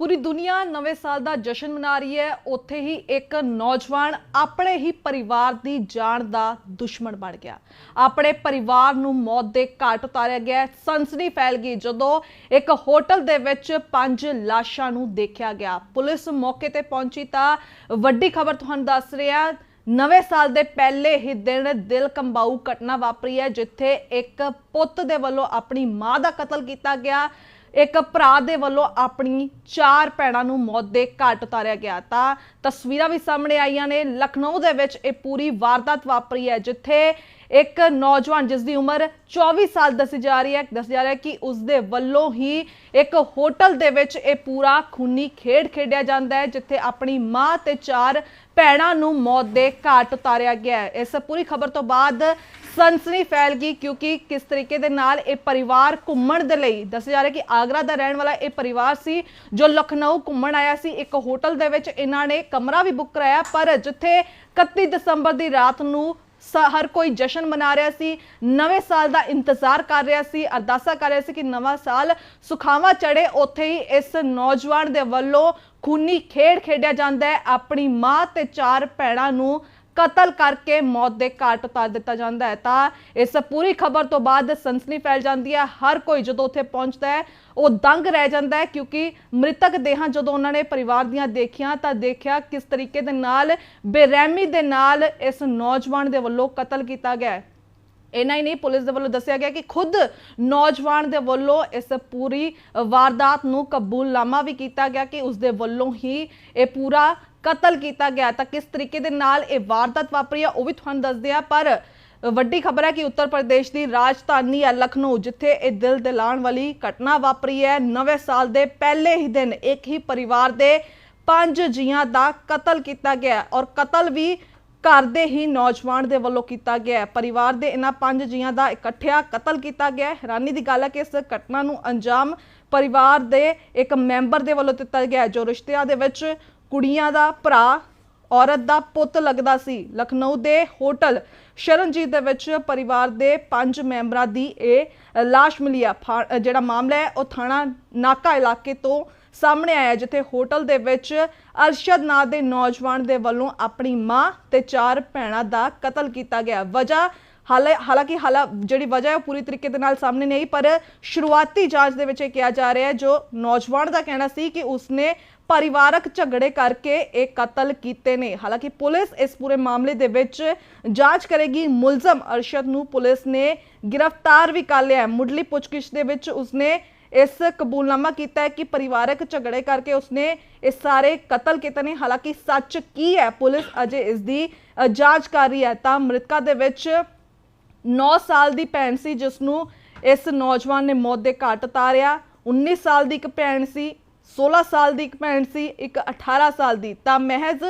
ਪੂਰੀ ਦੁਨੀਆ ਨਵੇਂ ਸਾਲ ਦਾ ਜਸ਼ਨ ਮਨਾ ਰਹੀ ਹੈ। ਉੱਥੇ ਹੀ ਇੱਕ ਨੌਜਵਾਨ ਆਪਣੇ ਹੀ ਪਰਿਵਾਰ ਦੀ ਜਾਨ ਦਾ ਦੁਸ਼ਮਣ ਬਣ ਗਿਆ। ਆਪਣੇ ਪਰਿਵਾਰ ਨੂੰ ਮੌਤ ਦੇ ਘਾਟ ਉਤਾਰਿਆ ਗਿਆ। ਹੈ। ਸਨਸਨੀ ਫੈਲ ਗਈ ਜਦੋਂ ਇੱਕ ਹੋਟਲ ਦੇ ਵਿੱਚ ਪੰਜ ਲਾਸ਼ਾਂ ਨੂੰ ਦੇਖਿਆ ਗਿਆ। ਪੁਲਿਸ ਮੌਕੇ ਤੇ ਪਹੁੰਚੀ ਤਾਂ ਵੱਡੀ ਖਬਰ ਤੁਹਾਨੂੰ ਦੱਸ ਰਿਹਾ ਨਵੇਂ ਸਾਲ ਦੇ ਪਹਿਲੇ ਹੀ ਦਿਨ ਦਿਲ ਕੰਬਾਊ ਘਟਨਾ ਵਾਪਰੀ ਹੈ, ਜਿੱਥੇ ਇੱਕ ਪੁੱਤ ਦੇ ਵੱਲੋਂ ਆਪਣੀ ਮਾਂ ਦਾ ਕਤਲ ਕੀਤਾ ਗਿਆ। ਇੱਕ ਭਰਾ ਦੇ ਵੱਲੋਂ ਆਪਣੀ ਚਾਰ ਭੈਣਾਂ ਨੂੰ ਮੌਤ ਦੇ ਘਾਟ ਉਤਾਰਿਆ ਗਿਆ। ਤਾਂ ਤਸਵੀਰਾਂ ਵੀ ਸਾਹਮਣੇ ਆਈਆਂ ਨੇ। ਲਖਨਊ ਦੇ ਵਿੱਚ ਇਹ ਪੂਰੀ ਵਾਰਦਾਤ ਵਾਪਰੀ ਹੈ, ਜਿੱਥੇ ਇੱਕ ਨੌਜਵਾਨ ਜਿਸ ਦੀ ਉਮਰ 24 ਸਾਲ ਦੱਸੀ ਜਾ ਰਹੀ ਹੈ, ਦੱਸਿਆ ਜਾ ਰਿਹਾ ਹੈ ਕਿ ਉਸ ਦੇ ਵੱਲੋਂ ਹੀ ਇੱਕ ਹੋਟਲ ਦੇ ਵਿੱਚ ਇਹ ਪੂਰਾ ਖੂਨੀ ਖੇਡ ਖੇਡਿਆ ਜਾਂਦਾ ਹੈ, ਜਿੱਥੇ ਆਪਣੀ ਮਾਂ ਤੇ ਚਾਰ ਭੈਣਾਂ ਨੂੰ ਮੌਤ ਦੇ ਘਾਟ ਉਤਾਰਿਆ ਗਿਆ ਹੈ। ਇਸ ਪੂਰੀ ਖਬਰ ਤੋਂ ਬਾਅਦ ਸਨਸਨੀ ਫੈਲ ਗਈ, ਕਿਉਂਕਿ ਕਿਸ ਤਰੀਕੇ ਦੇ ਨਾਲ ਇਹ ਪਰਿਵਾਰ ਘੁੰਮਣ ਦੇ ਲਈ, ਦੱਸਿਆ ਜਾ ਰਿਹਾ ਕਿ ਆਗਰਾ ਦਾ ਰਹਿਣ ਵਾਲਾ ਇਹ ਪਰਿਵਾਰ ਸੀ ਜੋ ਲਖਨਊ ਘੁੰਮਣ ਆਇਆ ਸੀ। ਇੱਕ ਹੋਟਲ ਦੇ ਵਿੱਚ ਇਹਨਾਂ ਨੇ ਕਮਰਾ ਵੀ ਬੁੱਕ ਕਰਾਇਆ, ਪਰ ਜਿੱਥੇ 31 ਦਸੰਬਰ ਦੀ ਰਾਤ ਨੂੰ ਹਰ ਕੋਈ ਜਸ਼ਨ ਮਨਾ ਰਿਹਾ ਸੀ, ਨਵੇਂ ਸਾਲ ਦਾ ਇੰਤਜ਼ਾਰ ਕਰ ਰਿਹਾ ਸੀ, ਅਰਦਾਸਾ ਕਰ ਰਿਹਾ ਸੀ ਕਿ ਨਵਾਂ ਸਾਲ ਸੁਖਾਵਾ ਚੜੇ ਉੱਥੇ ਹੀ ਇਸ ਨੌਜਵਾਨ ਦੇ ਵੱਲੋਂ ਖੂਨੀ ਖੇਡ ਖੇਡਿਆ ਜਾਂਦਾ ਹੈ। ਆਪਣੀ ਮਾਂ ਤੇ ਚਾਰ ਭੈਣਾਂ ਨੂੰ ਕਤਲ ਕਰਕੇ ਮੌਤ ਦੇ ਘਾਟ ਉਤਾਰ ਦਿੱਤਾ ਜਾਂਦਾ ਹੈ। ਤਾਂ ਇਸ ਪੂਰੀ ਖਬਰ ਤੋਂ ਬਾਅਦ ਸਨਸਨੀ ਫੈਲ ਜਾਂਦੀ ਹੈ। ਹਰ ਕੋਈ ਜਦੋਂ ਉੱਥੇ ਪਹੁੰਚਦਾ ਹੈ, ਉਹ ਦੰਗ ਰਹਿ ਜਾਂਦਾ ਹੈ ਕਿਉਂਕਿ ਮ੍ਰਿਤਕ ਦੇਹਾਂ ਜਦੋਂ ਉਹਨਾਂ ਨੇ ਪਰਿਵਾਰ ਦੀਆਂ ਦੇਖੀਆਂ ਤਾਂ ਦੇਖਿਆ ਕਿਸ ਤਰੀਕੇ ਦੇ ਨਾਲ, ਬੇਰਹਿਮੀ ਦੇ ਨਾਲ ਇਸ ਨੌਜਵਾਨ ਦੇ ਵੱਲੋਂ ਕਤਲ ਕੀਤਾ ਗਿਆ ਹੈ। ਇੰਨਾ ਹੀ ਨਹੀਂ, ਪੁਲਿਸ ਦੇ ਵੱਲੋਂ ਦੱਸਿਆ ਗਿਆ ਕਿ ਖੁਦ ਨੌਜਵਾਨ ਦੇ ਵੱਲੋਂ ਇਸ ਪੂਰੀ ਵਾਰਦਾਤ ਨੂੰ ਕਬੂਲਨਾਮਾ ਵੀ ਕੀਤਾ ਗਿਆ ਕਿ ਉਸ ਦੇ ਵੱਲੋਂ ਹੀ ਇਹ ਪੂਰਾ ਕਤਲ ਕੀਤਾ ਗਿਆ ਤਾਂ ਕਿਸ ਤਰੀਕੇ ਦੇ ਨਾਲ ਇਹ ਵਾਰਦਾਤ ਵਾਪਰੀ ਆ, ਉਹ ਵੀ ਤੁਹਾਨੂੰ ਦੱਸਦੇ ਆ, ਪਰ ਵੱਡੀ ਖਬਰ ਹੈ ਕਿ ਉੱਤਰ ਪ੍ਰਦੇਸ਼ ਦੀ ਰਾਜਧਾਨੀ ਹੈ ਲਖਨਊ, ਜਿੱਥੇ ਇਹ ਦਿਲ ਦਿਲਾਣ ਵਾਲੀ ਘਟਨਾ ਵਾਪਰੀ ਹੈ। ਨਵੇਂ ਸਾਲ ਦੇ ਪਹਿਲੇ ਹੀ ਦਿਨ ਇੱਕ ਹੀ ਪਰਿਵਾਰ ਦੇ ਪੰਜ ਜੀਆਂ ਦਾ ਕਤਲ ਕੀਤਾ ਗਿਆ ਔਰ ਕਤਲ ਵੀ ਘਰ ਦੇ ਹੀ ਨੌਜਵਾਨ ਦੇ ਵੱਲੋਂ ਕੀਤਾ ਗਿਆ ਪਰਿਵਾਰ ਦੇ ਇਹਨਾਂ ਪੰਜ ਜੀਆਂ ਦਾ ਇਕੱਠਿਆ ਕਤਲ ਕੀਤਾ ਗਿਆ ਹੈਰਾਨੀ ਦੀ ਗੱਲ ਹੈ ਕਿ ਇਸ ਘਟਨਾ ਨੂੰ ਅੰਜਾਮ ਪਰਿਵਾਰ ਦੇ ਇੱਕ ਮੈਂਬਰ ਦੇ ਵੱਲੋਂ ਦਿੱਤਾ ਗਿਆ ਜੋ ਰਿਸ਼ਤਿਆਂ ਦੇ ਵਿੱਚ ਕੁੜੀਆਂ ਦਾ ਭਰਾ, ਔਰਤ ਦਾ ਪੁੱਤ ਲੱਗਦਾ ਸੀ। ਲਖਨਊ ਦੇ ਹੋਟਲ ਸ਼ਰਨਜੀਤ ਦੇ ਵਿੱਚ ਪਰਿਵਾਰ ਦੇ ਪੰਜ ਮੈਂਬਰਾਂ ਦੀ ਇਹ ਲਾਸ਼ ਮਿਲੀ ਆ। ਫਾ- ਜਿਹੜਾ ਮਾਮਲਾ ਹੈ, ਉਹ ਥਾਣਾ ਨਾਕਾ ਇਲਾਕੇ ਤੋਂ ਸਾਹਮਣੇ ਆਇਆ ਜਿੱਥੇ ਹੋਟਲ ਦੇ ਵਿੱਚ ਅਰਸ਼ਦ ਨਾਂ ਦੇ ਨੌਜਵਾਨ ਦੇ ਵੱਲੋਂ ਆਪਣੀ ਮਾਂ ਤੇ ਚਾਰ ਭੈਣਾਂ ਦਾ ਕਤਲ ਕੀਤਾ ਗਿਆ। ਵਜ੍ਹਾ ਹਾਲਾਂਕਿ ਹਾਲਾ ਜਿਹੜੀ ਵਜ੍ਹਾ ਹੈ ਉਹ ਪੂਰੀ ਤਰੀਕੇ ਦੇ ਨਾਲ ਸਾਹਮਣੇ ਨਹੀਂ ਪਰ ਸ਼ੁਰੂਆਤੀ ਜਾਂਚ ਦੇ ਵਿੱਚ ਇਹ ਕਿਹਾ ਜਾ ਰਿਹਾ ਹੈ, ਜੋ ਨੌਜਵਾਨ ਦਾ ਕਹਿਣਾ ਸੀ ਕਿ ਉਸਨੇ ਪਰਿਵਾਰਕ ਝਗੜੇ ਕਰਕੇ ਇਹ ਕਤਲ ਕੀਤੇ ਨੇ। ਹਾਲਾਂਕਿ ਪੁਲਿਸ ਇਸ ਪੂਰੇ ਮਾਮਲੇ ਦੇ ਵਿੱਚ ਜਾਂਚ ਕਰੇਗੀ। ਮੁਲਜ਼ਮ ਅਰਸ਼ਦ ਨੂੰ ਪੁਲਿਸ ਨੇ ਗ੍ਰਿਫਤਾਰ ਵੀ ਕਰ ਲਿਆ ਹੈ। ਮੁੱਢਲੀ ਪੁੱਛਗਿੱਛ ਦੇ ਵਿੱਚ ਉਸਨੇ ਇਸ ਕਬੂਲਨਾਮਾ ਕੀਤਾ ਹੈ ਕਿ ਪਰਿਵਾਰਕ ਝਗੜੇ ਕਰਕੇ ਉਸਨੇ ਇਹ ਸਾਰੇ ਕਤਲ ਕੀਤੇ ਨੇ। ਹਾਲਾਂਕਿ ਸੱਚ ਕੀ ਹੈ? ਪੁਲਿਸ ਅਜੇ ਇਸ ਦੀ ਜਾਂਚ ਕਰ ਰਹੀ ਹੈ। ਤਾਂ ਮ੍ਰਿਤਕਾ ਦੇ ਵਿੱਚ 9 ਸਾਲ ਦੀ ਭੈਣ ਸੀ ਜਿਸ ਨੂੰ ਇਸ ਨੌਜਵਾਨ ਨੇ ਮੌਤ ਦੇ ਘਾਟ ਉਤਾਰਿਆ। 19 ਸਾਲ ਦੀ ਇੱਕ ਭੈਣ ਸੀ 16 ਸਾਲ ਦੀ ਇੱਕ ਭੈਣ ਸੀ, ਇੱਕ 18 ਸਾਲ ਦੀ। ਤਾਂ ਮਹਿਜ਼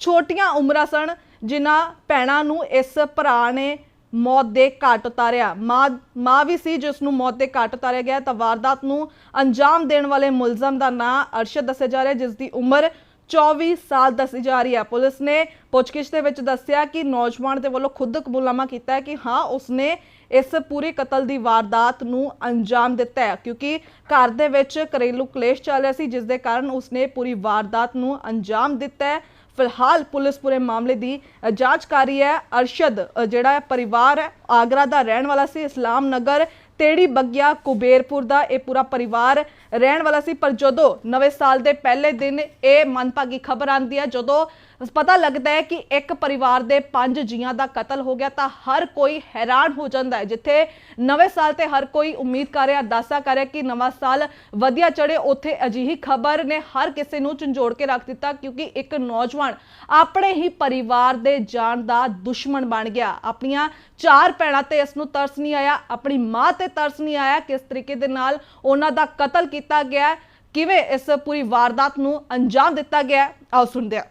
ਛੋਟੀਆਂ ਉਮਰਾਂ ਸਨ ਜਿਨ੍ਹਾਂ ਭੈਣਾਂ ਨੂੰ ਇਸ ਭਰਾ ਨੇ ਮੌਤ ਦੇ ਘਾਟ ਉਤਾਰਿਆ। ਮਾਂ ਮਾਂ ਵੀ ਸੀ ਜਿਸ ਨੂੰ ਮੌਤ ਦੇ ਘਾਟ ਉਤਾਰਿਆ ਗਿਆ। ਤਾਂ ਵਾਰਦਾਤ ਨੂੰ ਅੰਜਾਮ ਦੇਣ ਵਾਲੇ ਮੁਲਜ਼ਮ ਦਾ ਨਾਂ ਅਰਸ਼ਦ ਦੱਸਿਆ ਜਾ ਰਿਹਾ ਜਿਸ ਦੀ ਉਮਰ 24 ਸਾਲ ਦੱਸੀ ਜਾ ਰਹੀ ਹੈ। ਪੁਲਿਸ ਨੇ ਪੁੱਛਗਿੱਛ ਦੇ ਵਿੱਚ ਦੱਸਿਆ ਕਿ ਨੌਜਵਾਨ ਦੇ ਵੱਲੋਂ ਖੁਦ ਕਬੂਲਨਾਮਾ ਕੀਤਾ ਹੈ ਕਿ ਹਾਂ, ਉਸਨੇ ਇਸ ਪੂਰੇ ਕਤਲ ਦੀ ਵਾਰਦਾਤ ਨੂੰ ਅੰਜਾਮ ਦਿੱਤਾ ਹੈ ਕਿਉਂਕਿ ਘਰ ਦੇ ਵਿੱਚ ਘਰੇਲੂ ਕਲੇਸ਼ ਚੱਲ ਰਿਹਾ ਸੀ, ਜਿਸ ਦੇ ਕਾਰਨ ਉਸਨੇ ਪੂਰੀ ਵਾਰਦਾਤ ਨੂੰ ਅੰਜਾਮ ਦਿੱਤਾ ਹੈ। ਫਿਲਹਾਲ ਪੁਲਿਸ ਪੂਰੇ ਮਾਮਲੇ ਦੀ ਜਾਂਚ ਕਰ ਰਹੀ ਹੈ। ਅਰਸ਼ਦ ਜਿਹੜਾ ਪਰਿਵਾਰ ਹੈ, ਆਗਰਾ ਦਾ ਰਹਿਣ ਵਾਲਾ ਸੀ। ਇਸਲਾਮ ਨਗਰ ਤੇੜੀ ਬੱਗਿਆ ਕੁਬੇਰਪੁਰ ਦਾ ਇਹ ਪੂਰਾ ਪਰਿਵਾਰ ਰਹਿਣ ਵਾਲਾ ਸੀ, ਪਰ ਜਦੋਂ ਨਵੇਂ ਸਾਲ ਦੇ ਪਹਿਲੇ ਦਿਨ ਇਹ ਮਨਪਾਗੀ ਖਬਰ ਆਂਦੀ ਹੈ, ਜਦੋਂ ਪਤਾ ਲੱਗਦਾ ਹੈ ਕਿ ਇੱਕ ਪਰਿਵਾਰ ਦੇ ਪੰਜ ਜੀਆਂ ਦਾ ਕਤਲ ਹੋ ਗਿਆ, ਤਾਂ ਹਰ ਕੋਈ ਹੈਰਾਨ ਹੋ ਜਾਂਦਾ ਹੈ। ਜਿੱਥੇ ਨਵੇਂ ਸਾਲ ਤੇ ਹਰ ਕੋਈ ਉਮੀਦ ਕਰ ਰਿਹਾ, ਅਰਦਾਸਾ ਕਰ ਰਿਹਾ ਕਿ ਨਵਾਂ ਸਾਲ ਵਧੀਆ ਚੜੇ ਉੱਥੇ ਅਜਿਹੀ ਖਬਰ ਨੇ ਹਰ ਕਿਸੇ ਨੂੰ ਝੰਜੋੜ ਕੇ ਰੱਖ ਦਿੱਤਾ, ਕਿਉਂਕਿ ਇੱਕ ਨੌਜਵਾਨ ਆਪਣੇ ਹੀ ਪਰਿਵਾਰ ਦੇ ਜਾਨ ਦਾ ਦੁਸ਼ਮਣ ਬਣ ਗਿਆ। ਆਪਣੀਆਂ ਚਾਰ ਭੈਣਾਂ ਤੇ ਇਸ ਨੂੰ ਤਰਸ ਨਹੀਂ ਆਇਆ, ਆਪਣੀ ਮਾਂ ਤੇ ਤਰਸ ਨਹੀਂ ਆਇਆ ਕਿਸ ਤਰੀਕੇ ਦੇ ਨਾਲ ਉਹਨਾਂ ਦਾ ਕਤਲ ਕੀਤਾ ਗਿਆ ਹੈ, ਕਿਵੇਂ ਇਸ ਪੂਰੀ ਵਾਰਦਾਤ ਨੂੰ ਅੰਜਾਮ ਦਿੱਤਾ ਗਿਆ ਹੈ, ਆਓ ਸੁਣਦੇ ਹਾਂ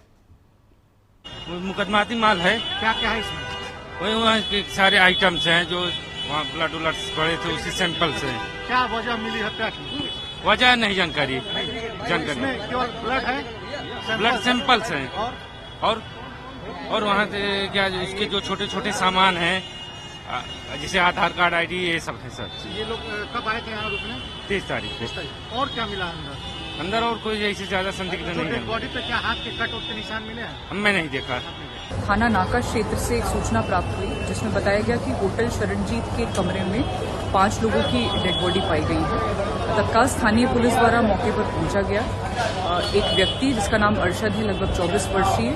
वो मुकदमाती माल है क्या क्या है इसमें वही वहाँ के सारे आइटम्स हैं जो वहाँ ब्लड उलट पड़े थे उसी सैंपल्स हैं क्या वजह मिली हत्या की वजह नहीं जानकारी जानकारी इसमें केवल ब्लड है ब्लड सैंपल सैंपल्स हैं और और और वहाँ से क्या इसके जो छोटे छोटे सामान हैं आ, जैसे आधार कार्ड आईडी ये सब है सर। ये लोग कब आए थे यहाँ रुकने? तीस तारीख तीस को तारीख। और क्या मिला अंदर? अंदर और कोई ऐसे ज़्यादा संदिग्ध नहीं है। बॉडी पे क्या हाथ के कट और के निशान मिले हैं? हम मैं नहीं देखा। थाना नाका क्षेत्र से एक सूचना प्राप्त हुई जिसमें बताया गया कि होटल शरणजीत के कमरे में पाँच लोगों की डेड बॉडी पाई गई है। तत्काल स्थानीय पुलिस द्वारा मौके पर पहुँचा गया। एक व्यक्ति जिसका नाम अरशद है, लगभग 24 वर्षीय,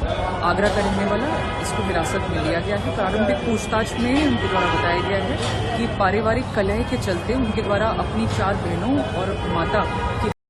आगरा का रहने वाला, इसको हिरासत में लिया गया है। प्रारंभिक पूछताछ में उनके द्वारा बताया गया है कि पारिवारिक कलह के चलते उनके द्वारा अपनी चार बहनों और माता की